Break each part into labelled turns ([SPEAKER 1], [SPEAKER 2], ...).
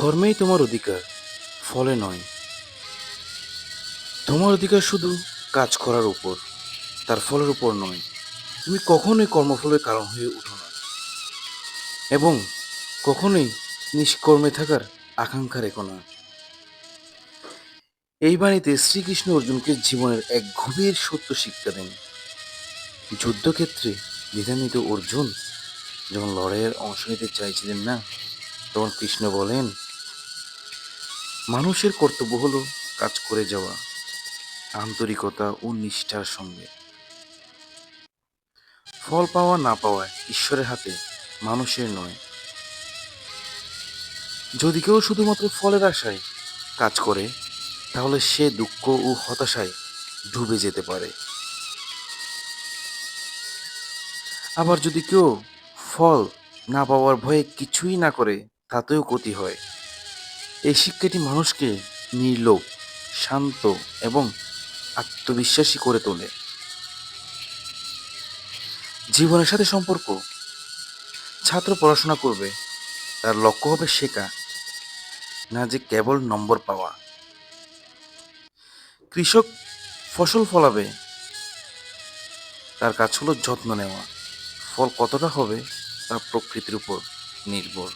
[SPEAKER 1] কর্মেই তোমার অধিকার ফলে নয় তোমার অধিকার শুধু কাজ করার উপর তার ফলের উপর নয় তুমি কখনোই কর্মফলের কারণ হয়ে ওঠো না এবং কখনোই নিষ্কর্মে থাকার আকাঙ্ক্ষা রেখো না এই বাণীতে শ্রীকৃষ্ণ অর্জুনকে জীবনের এক গভীর সত্য শিক্ষা দেন যুদ্ধক্ষেত্রে নিধানিত অর্জুন যখন লড়াইয়ের অংশ নিতে চাইছিলেন না তখন কৃষ্ণ বলেন মানুষের কর্তব্য হলো কাজ করে যাওয়া আন্তরিকতা ও নিষ্ঠার সঙ্গে ফল পাওয়া না পাওয়ায় ঈশ্বরের হাতে মানুষের নয় যদি কেউ শুধুমাত্র ফলের আশায় কাজ করে তাহলে সে দুঃখ ও হতাশায় ডুবে যেতে পারে আবার যদি কেউ ফল না পাওয়ার ভয়ে কিছুই না করে তাতেও ক্ষতি হয় এই শিক্ষাটি মানুষকে নির্লোভ শান্ত এবং আত্মবিশ্বাসী করে তোলে জীবনের সাথে সম্পর্ক ছাত্র পড়াশোনা করবে তার লক্ষ্য হবে শেখা না যে কেবল নম্বর পাওয়া কৃষক ফসল ফলাবে তার কাজ হলো যত্ন নেওয়া ফল কতটা হবে তা প্রকৃতির উপর নির্ভর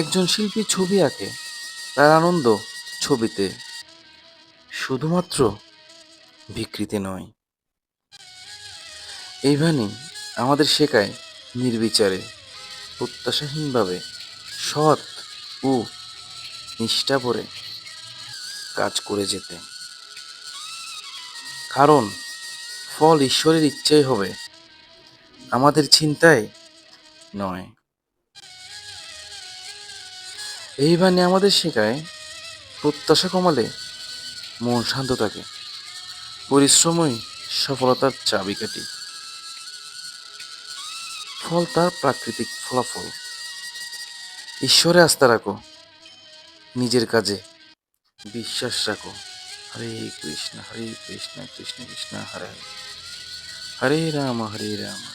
[SPEAKER 1] একজন শিল্পী ছবি আঁকে তার আনন্দ ছবিতে শুধুমাত্র বিকৃতি নয় এইভানি আমাদের শেখায় নির্বিচারে প্রত্যাশাহীনভাবে সৎ ও নিষ্ঠাভরে কাজ করে যেতে কারণ ফল ঈশ্বরের ইচ্ছাই হবে আমাদের চিন্তায় নয় এই বাণী আমাদের শেখায় প্রত্যাশা কমালে মন শান্ত থাকে পরিশ্রমই সফলতার চাবিকাঠি ফল তার প্রাকৃতিক ফলাফল ঈশ্বরে আস্থা রাখো নিজের কাজে বিশ্বাস রাখো হরে কৃষ্ণ হরে কৃষ্ণ কৃষ্ণ কৃষ্ণ হরে হরে হরে রাম হরে রাম